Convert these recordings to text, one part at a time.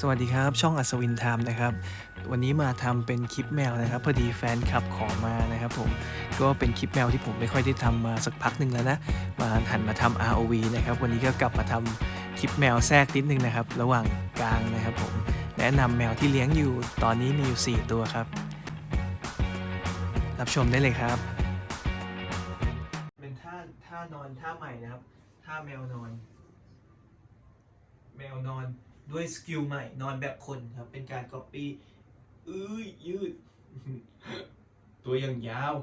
สวัสดีครับ ช่องอัศวินไทม์นะครับ วันนี้มาทำเป็นคลิปแมวนะครับ พอดีแฟนคลับขอมานะครับผมก็เป็นคลิปแมวที่ผมไม่ค่อยได้ทำมาสักพักหนึ่งแล้วนะ มาหันมาทำ ROV นะครับ วันนี้ก็กลับมาทำคลิปแมวแทรกนิดนึงนะครับ ระหว่างกลางนะครับผมแนะนำแมวที่เลี้ยงอยู่ตอนนี้มีอยู่ 4 ตัวครับ รับชมได้เลยครับ เป็นท่าท่านอนท่าใหม่นะครับท่าแมวนอน แมวนอน ด้วยสกิลใหม่นอนแบบคนครับ เป็นการก๊อปปี้อื้อยืด ตัวอย่างยาว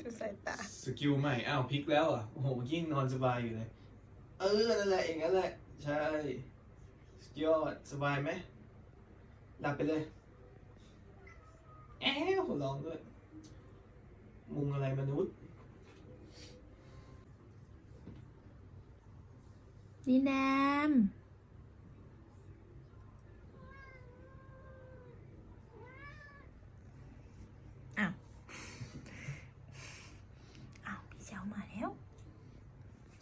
ดูสายตา สกิลใหม่อ้าวพลิกแล้วอะโอ้โหเมื่อกี้ยังนอนสบายอยู่เลย เออนั่นแหละอย่างนั้นแหละ ใช่สุดยอดสบายไหมหลับไปเลยแอ้วหัวเร้องด้วยมุงอะไรมนุษย์ ดีนามอ้าว อ้าว พี่เช้ามาแล้ว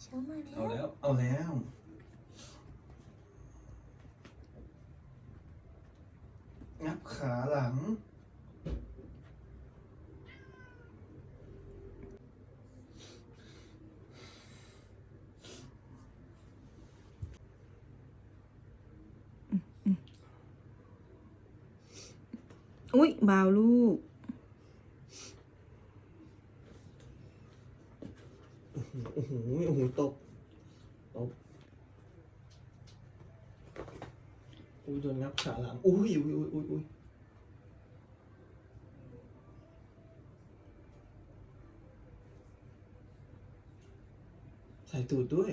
เช้ามาแล้ว เอาแล้ว เอาแล้ว งับขาหลัง อุ้ยบาวลูก โอ้โหโอ้โหตกตกอุ้ยโดนงับขาหลังอุ้ยอุ้ยอุ้ยอุ้ยอุ้ยใส่ตูดด้วย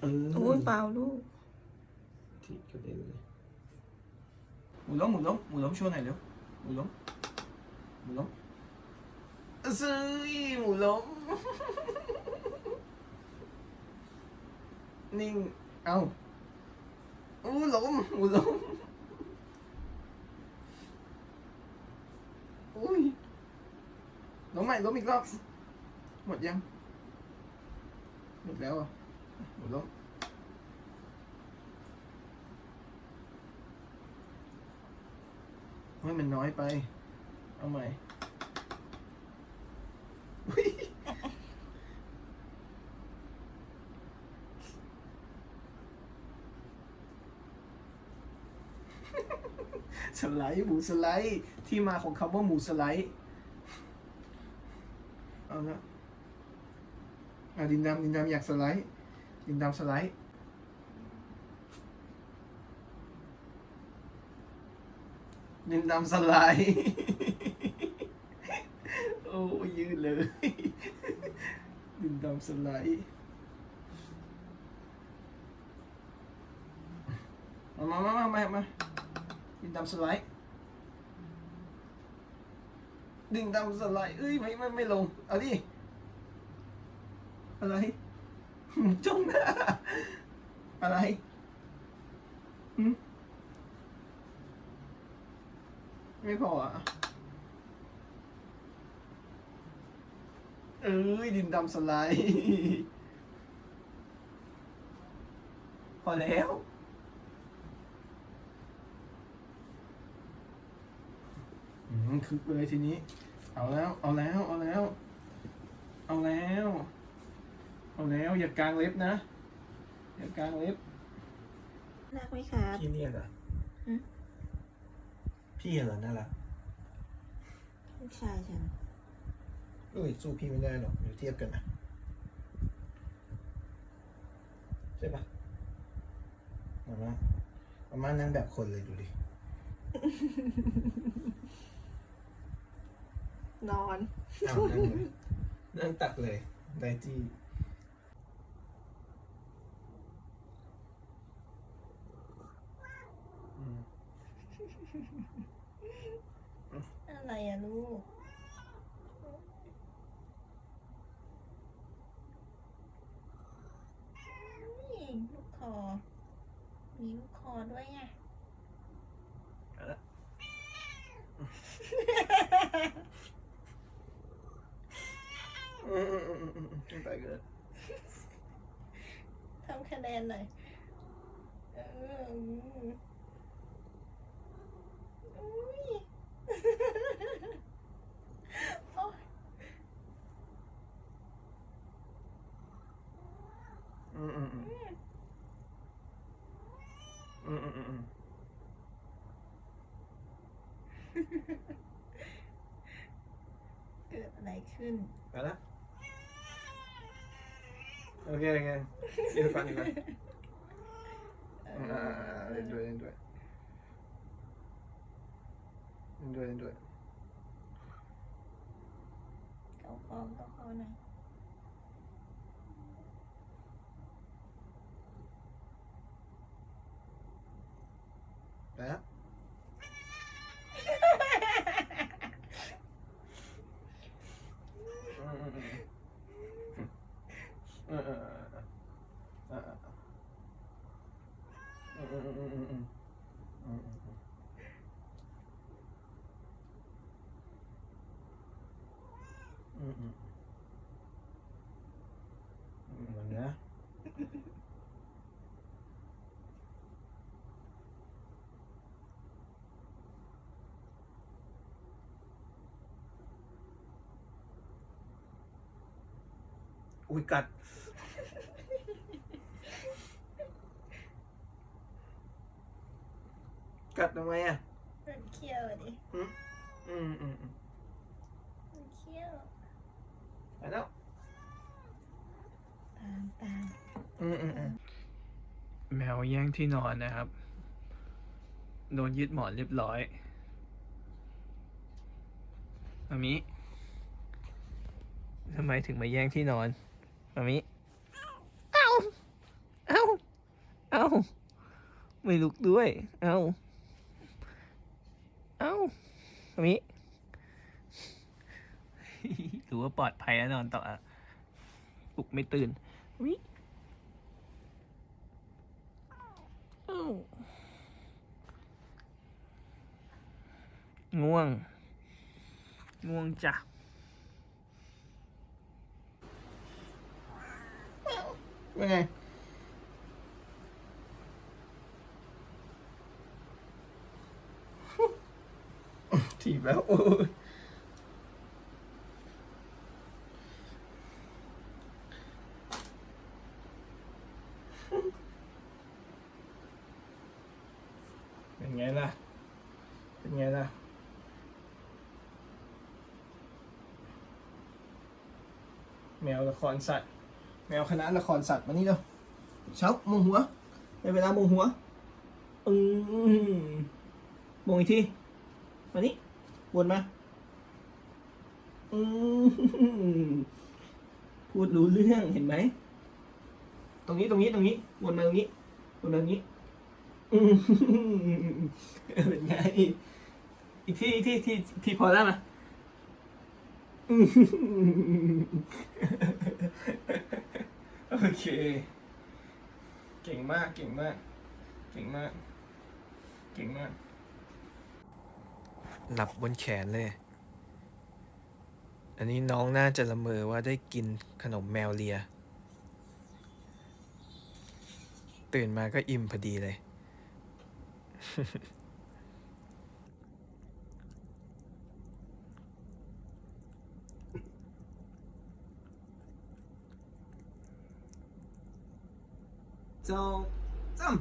เอออุ้ยบาวลูกที่กระเด็นเลย หมุนล้มหมุนล้มหมุนล้มโชว์หน่อยเร็ว หมุนล้มหมุนล้มซื้อหมุนล้มนิ่งเอาอู้ล้มหมุนล้มอุ้ยล้มใหม่ล้มอีกรอบ หมดยัง หมดแล้ วอะหมดล้มเฮ้ยมันน้อยไป เอาใหม่สไลด์หมูสไลด์ที่มาของคำว่าหมูสไลด์เอาละอะดินดำดินดำอยากสไลด์ดินดำสไลด์ ดินดำสไลด์โอ้ยยืดเลยดินดำสไลด์มามามามามามาดินดำสไลด์ดินดำสไลด์เอ้ยไม่ไม่ไม่ลง เอาดิ อะไรจ้องหน้าอะไรหืม ไม่พออะ เอ้ย ดินดำสไลด์ พอแล้วอืมคึกเลยทีนี้ เอาแล้ว เอาแล้ว เอาแล้ว เอาแล้ว เอาแล้ว อย่ากางเล็บนะ อย่ากางเล็บรักไหมครับพี่เนี่ยเหรอหืม พี่เหรอน่ารักลูกชายฉันเอ้ยสู้พี่ไม่ได้หรอกเดี๋ยวเทียบกันนะใช่ปะมาม่ามาม่านั่งแบบคนเลยดูดิ นอนอ้าวนั่งเลยนั่งตักเลยไดจี้อืมอะไรอะ ลูก นี่ลูกคอ มีลูกคอด้วยไงเอาละอืมอืมอืมอืมอืมไปเกินทำคะแนนหน่อย Καλά. Okay, okay. You're funny, man. Ah, into it, into it. Into it, into it. Cậu con, cậu con này. Đấy. มอืมอืมเหมือนนะอุ้ยกัด กัดทำไมอะ มันเคี้ยวดิ อืมอืมอืมอืม มันเคี้ยว ไป แล้วตามตามอืมอืมอืมแมวแย่งที่นอนนะครับ โดนยึดหมอนเรียบร้อยมามิทำไมถึงมาแย่งที่นอนมามิเอ้าเอ้าเอ้าไม่ลุกด้วย เอ้าเอ้ามามิ ถือว่าปลอดภัยแล้วนอนต่ออะปลุกไม่ตื่นมามิอ้าวง่วง ง่วงจ้ะเป็นไงถีบแล้วโอ้ยเป็นไงล่ะ เป็นไงล่ะแมวละครสัตว์ แมวคณะละครสัตว์มานี่เร็วเช้ามงหัวได้เวลามงหัวอืมมงอีกทีมานี่วนมาอืมพูดรู้เรื่องเห็นไหม ตรงนี้ตรงนี้ตรงนี้วนมาตรงนี้วนมาตรงนี้ อืมเป็นไง อีกที่อีกที่ที่ที่พอแล้วมาอืมโอเค เก่งมาก เก่งมาก เก่งมาก เก่งมาก หลับบนแขนเลย อันนี้น้องน่าจะละเมอว่าได้กินขนมแมวเลีย ตื่นมาก็อิ่มพอดีเลย สองสาม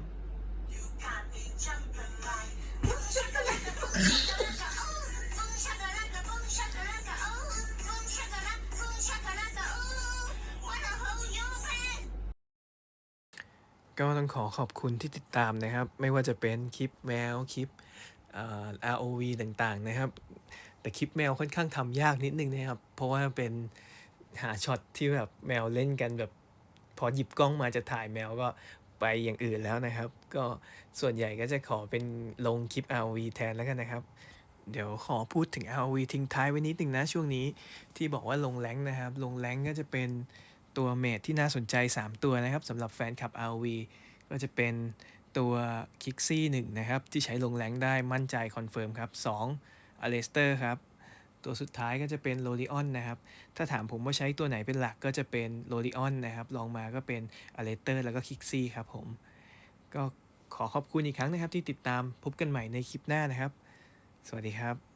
ก็ต้องขอขอบคุณที่ติดตามนะครับ ไม่ว่าจะเป็นคลิปแมวคลิป ROV ต่างๆนะครับ แต่คลิปแมวค่อนข้างทำยากนิดนึงนะครับ เพราะว่าเป็นหาช็อตที่แบบแมวเล่นกันแบบพอหยิบกล้องมาจะถ่ายแมวก็ ไปอย่างอื่นแล้วนะครับ ก็ส่วนใหญ่ก็จะขอเป็นลงคลิป RV แทนแล้วกันนะครับ เดี๋ยวขอพูดถึง RV ทิ้งท้ายไว้นิดนึงนะช่วงนี้ที่บอกว่าลงแรงนะครับ ลงแรงก็จะเป็นตัวเมทที่น่าสนใจ 3 ตัวนะครับสำหรับแฟนคลับ RV ก็จะเป็นตัวคิกซี่หนึ่งนะครับ ที่ใช้ลงแรงได้มั่นใจคอนเฟิร์มครับ2อเลสเตอร์ครับ ตัวสุดท้ายก็จะเป็นโ o ลิออนนะครับ ถ้าถามผมว่าใช้ตัวไหนเป็นหลักก็จะเป็นโ o ลิออนนะครับลองมาก็เป็นอเลเตอร์แล้วก็คิกซี่ครับผม ก็ขอขอบคุณอีกครั้งนะครับที่ติดตามพบกันใหม่ในคลิปหน้านะครับ สวัสดีครับ